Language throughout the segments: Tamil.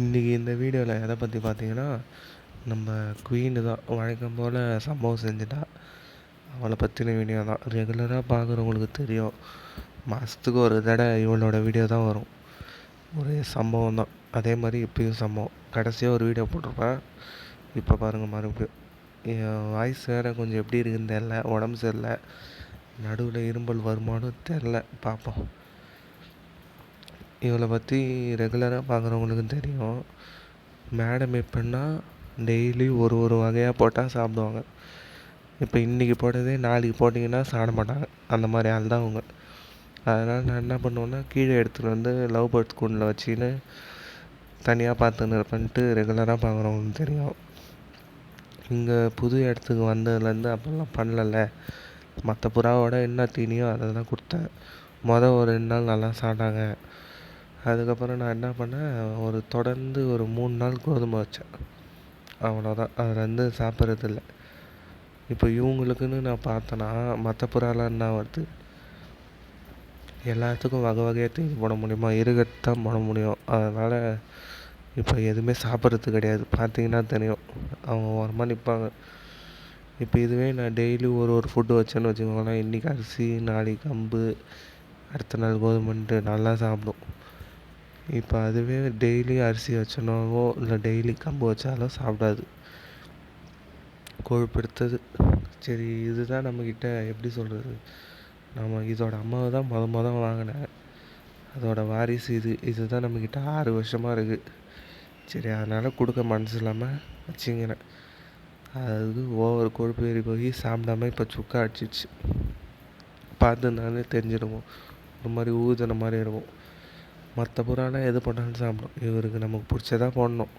இன்றைக்கி இந்த வீடியோவில் எதை பற்றி பார்த்தீங்கன்னா நம்ம குயின் தான். வழக்கம் போல் சம்பவம் செஞ்சுட்டா அவளை பற்றின வீடியோ தான். ரெகுலராக பார்க்குறவங்களுக்கு தெரியும். மாதத்துக்கு ஒரு தடவை இவளோட வீடியோ தான் வரும். ஒரே சம்பவம் தான். அதே மாதிரி இப்பயும் சம்பவம். கடைசியாக ஒரு வீடியோ போட்டிருப்பேன். இப்போ பாருங்கள் மறுபடியும். என் வாய்ஸ் வேறு கொஞ்சம் எப்படி இருக்குன்னு தெரில உடம்பு சரியில்லை. நடுவில் இரும்பல் வருமானு தெரில பார்ப்போம் இவளை பற்றி ரெகுலராக பார்க்குறவங்களுக்கும் தெரியும். மேடம் எப்படின்னா டெய்லி ஒரு ஒரு வகையாக போட்டால் சாப்பிடுவாங்க. இப்போ இன்றைக்கி போட்டதே நாளைக்கு போட்டிங்கன்னா சாப்பிட மாட்டாங்க. அந்த மாதிரி ஆள் தான் அவங்க. அதனால் நான் என்ன பண்ணுவேன்னா கீழே எடுத்துகிட்டு வந்து லவ் பேர்ட்ஸ் கூண்டில் வச்சுக்கின்னு தனியாக பார்த்துன்னு இருப்பேன்ட்டு ரெகுலராக பார்க்குறவங்களுக்கு தெரியும். இங்கே புது இடத்துக்கு வந்ததுலேருந்து அப்போல்லாம் பண்ணலல்ல. மற்ற புறாவோட என்ன தீனியோ அதை தான் கொடுத்தேன். மொதல் ஒரு ரெண்டு நாள் நல்லா சாப்பிட்டாங்க. அதுக்கப்புறம் நான் என்ன பண்ணேன் ஒரு தொடர்ந்து ஒரு மூணு நாள் கோதுமை வச்சேன். அவ்வளோதான் அதுலேருந்து சாப்பிட்றதில்ல இப்போ இவங்களுக்குன்னு நான் பார்த்தேன்னா மற்ற புறாலாம் என்ன வருது? எல்லாத்துக்கும் வகை வகையாக தீனி போட முடியுமா? இருக்கிறது தான் போட முடியும். அதனால் இப்போ எதுவுமே சாப்பிட்றது கிடையாது. பார்த்தீங்கன்னா தெரியும். அவங்க ஓரமாக நிற்பாங்க இப்போ இதுவே நான் டெய்லி ஒரு ஒரு ஃபுட்டு வச்சேன்னு வச்சுக்கோங்களேன். இன்றைக்கி அரிசி நாளைக்கு கம்பு அடுத்த நாள் கோதுமைன்ட்டு நல்லா சாப்பிடும். இப்போ அதுவே டெய்லி அரிசி வச்சோனாவோ இல்லை டெய்லி கம்பு வச்சாலோ சாப்பிடாது. கொழுப்பெடுத்தது. சரி இதுதான் நம்மக்கிட்ட எப்படி சொல்கிறது நம்ம இதோட அம்மாவை தான் மொதல் மொதல் வாங்கினேன். அதோட வாரிசு இது. இதுதான் நம்மக்கிட்ட ஆறு வருஷமாக இருக்குது சரி அதனால் கொடுக்க மனசு இல்லாமல் வச்சுங்கிறேன் அது ஓவர் கொழுப்பு ஏறி போய் சாப்பிடாம இப்போ சுக்கா அடிச்சிச்சு பார்த்துருந்தாலே தெரிஞ்சிடுவோம். ஒரு மாதிரி ஊதுன மாதிரி இருக்கும் மற்ற புறாலாம் எது போட்டாலும் சாப்பிடும் இவருக்கு நமக்கு பிடிச்சதா போடணும்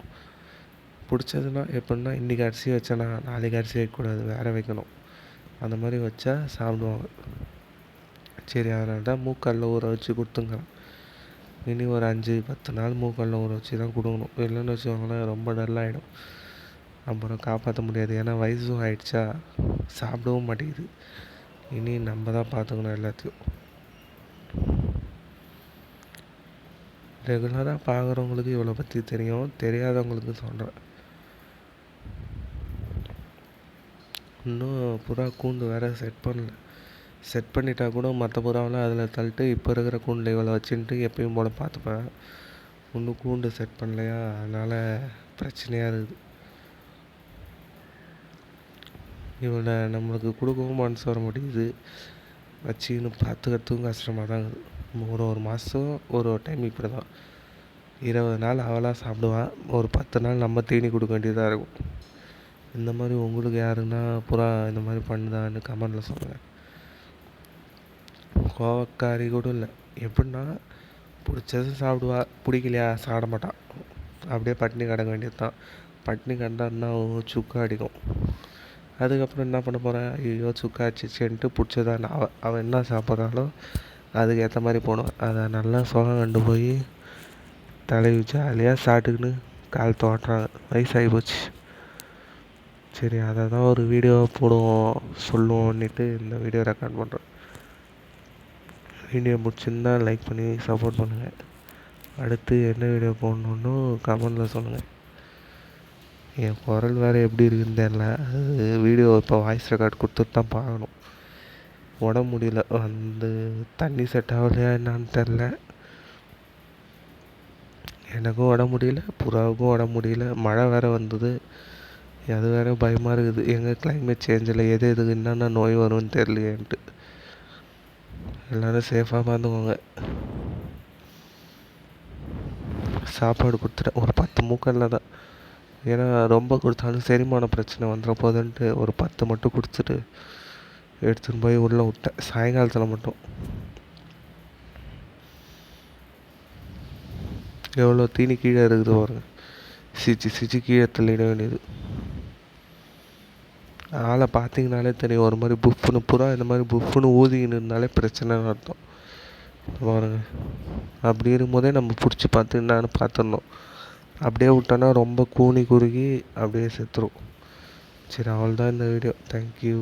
பிடிச்சதுன்னா எப்படின்னா இன்றைக்கி அரிசி வச்சேன்னா நாளைக்கு அரிசி வைக்கக்கூடாது வேறு வைக்கணும். அந்த மாதிரி வச்சா சாப்பிடுவாங்க. சரி அதனால தான் மூக்கல்ல ஊற வச்சு கொடுத்துங்கிறேன் இனி ஒரு அஞ்சு பத்து நாள் மூக்கல்ல ஊற வச்சு தான் கொடுக்கணும். இல்லைன்னு வச்சுக்கோங்களேன் ரொம்ப டல்லாகிடும் அப்புறம் காப்பாற்ற முடியாது. ஏன்னா வயசும் ஆயிடுச்சா? சாப்பிடவும் மாட்டேங்குது. இனி நம்ம தான் பார்த்துக்கணும் எல்லாத்தையும். ரெகுலராக பார்க்குறவங்களுக்கு இவ்வளோ பற்றி தெரியும். தெரியாதவங்களுக்கு சொல்கிறேன் இன்னும் புறா கூண்டு வேறு செட் பண்ணல. செட் பண்ணிட்டா கூட மற்ற புறாவெலாம் அதில் தள்ளிட்டு இப்போ இருக்கிற கூண்டில் இவ்வளோ வச்சுன்ட்டு எப்பயும் போல் பார்த்துப்பேன். இன்னும் கூண்டு செட் பண்ணலையா? அதனால் பிரச்சனையாக இருக்குது. இவளை நம்மளுக்கு கொடுக்கவும் மனசு வர மாட்டேங்குது. வச்சுன்னு பார்த்துக்கிறதுக்கும் கஷ்டமாக தான் இருக்குது. ஒரு ஒரு மாதம் ஒரு ஒரு டைம் இப்படி தான் இருபது நாள் அவளாக சாப்பிடுவாள் ஒரு பத்து நாள் நம்ம தீனி கொடுக்க வேண்டியதாக இருக்கும். இந்த மாதிரி உங்களுக்கு யாருன்னா புறா இந்த மாதிரி பண்ணுதான்னு கமெண்டில் சொல்லுங்கள் கோவக்காரி கூட இல்லை. எப்படின்னா பிடிச்சது சாப்பிடுவா. பிடிக்கலையா? சாப்பிட மாட்டான் அப்படியே பட்டினி கிடக்க வேண்டியது தான் பட்டினி கிடந்தான்னா சுக்கா அடிக்கும். அதுக்கப்புறம் என்ன பண்ண போகிறேன் ஐயோ சுக்கா அடிச்சிச்சேன்ட்டு பிடிச்சதான் அவள் அவள் என்ன சாப்பிட்றாலும் அதுக்கு ஏற்ற மாதிரி போகணும் அதை நல்லா சுகம் கண்டு போய் தலைவி ஜாலியாக சாப்பிட்டுக்கின்னு கால் தோட்டுறாங்க வயசாகி போச்சு. சரி அதை தான் ஒரு வீடியோ போடுவோம் சொல்லுவோன்னுட்டு இந்த வீடியோ ரெக்கார்ட் பண்ணுறேன் வீடியோ பிடிச்சிருந்தா லைக் பண்ணி சப்போர்ட் பண்ணுங்கள் அடுத்து என்ன வீடியோ போடணுன்னு கமெண்டில் சொல்லுங்கள் என் குரல் வேறு எப்படி இருக்குன்னு தெரில அது வீடியோ இப்போ வாய்ஸ் ரெக்கார்ட் கொடுத்துட்டு தான் பார்க்கணும். உடம்பு முடியல. வந்து தண்ணி செட் ஆகலையா என்னான்னு தெரில எனக்கும் உடம்பு முடியல புறாவுக்கும் உடம்பு முடியல. மழை வேறு வந்தது. அது வேறு பயமாக இருக்குது. எங்கே கிளைமேட் சேஞ்சில் எது எதுக்கு என்னென்ன நோய் வரும்னு தெரியலையேன்ட்டு. எல்லோரும் சேஃபாக பார்த்துக்கோங்க. சாப்பாடு கொடுத்துட்டேன். ஒரு பத்து மூக்கல்ல தான். ஏன்னா ரொம்ப கொடுத்தாலும் செரிமான பிரச்சனை வந்துட போதுன்ட்டு ஒரு பத்து மட்டும் கொடுத்துட்டு எடுத்துன்னு போய் உள்ளே விட்டேன். சாயங்காலத்தில் மட்டும். எவ்வளோ தீனி கீழே இருக்குது பாருங்க. சிச்சு சிச்சு கீழே தள்ளிட வேண்டியது. ஆளை பார்த்தீங்கனாலே தெரியும். ஒரு மாதிரி புஃப்னு புறா இந்த மாதிரி புஃப்னு ஊதிக்கின்னு இருந்தாலே பிரச்சனைன்னு அர்த்தம். பாருங்க. அப்படி இருக்கும்போதே நம்ம பிடிச்சி பார்த்து என்னான்னு பார்த்துடணும். அப்படியே விட்டோன்னா ரொம்ப கூனி குறுகி அப்படியே செத்துரும். சரி அவ்வளோதான் இந்த வீடியோ தேங்க்யூ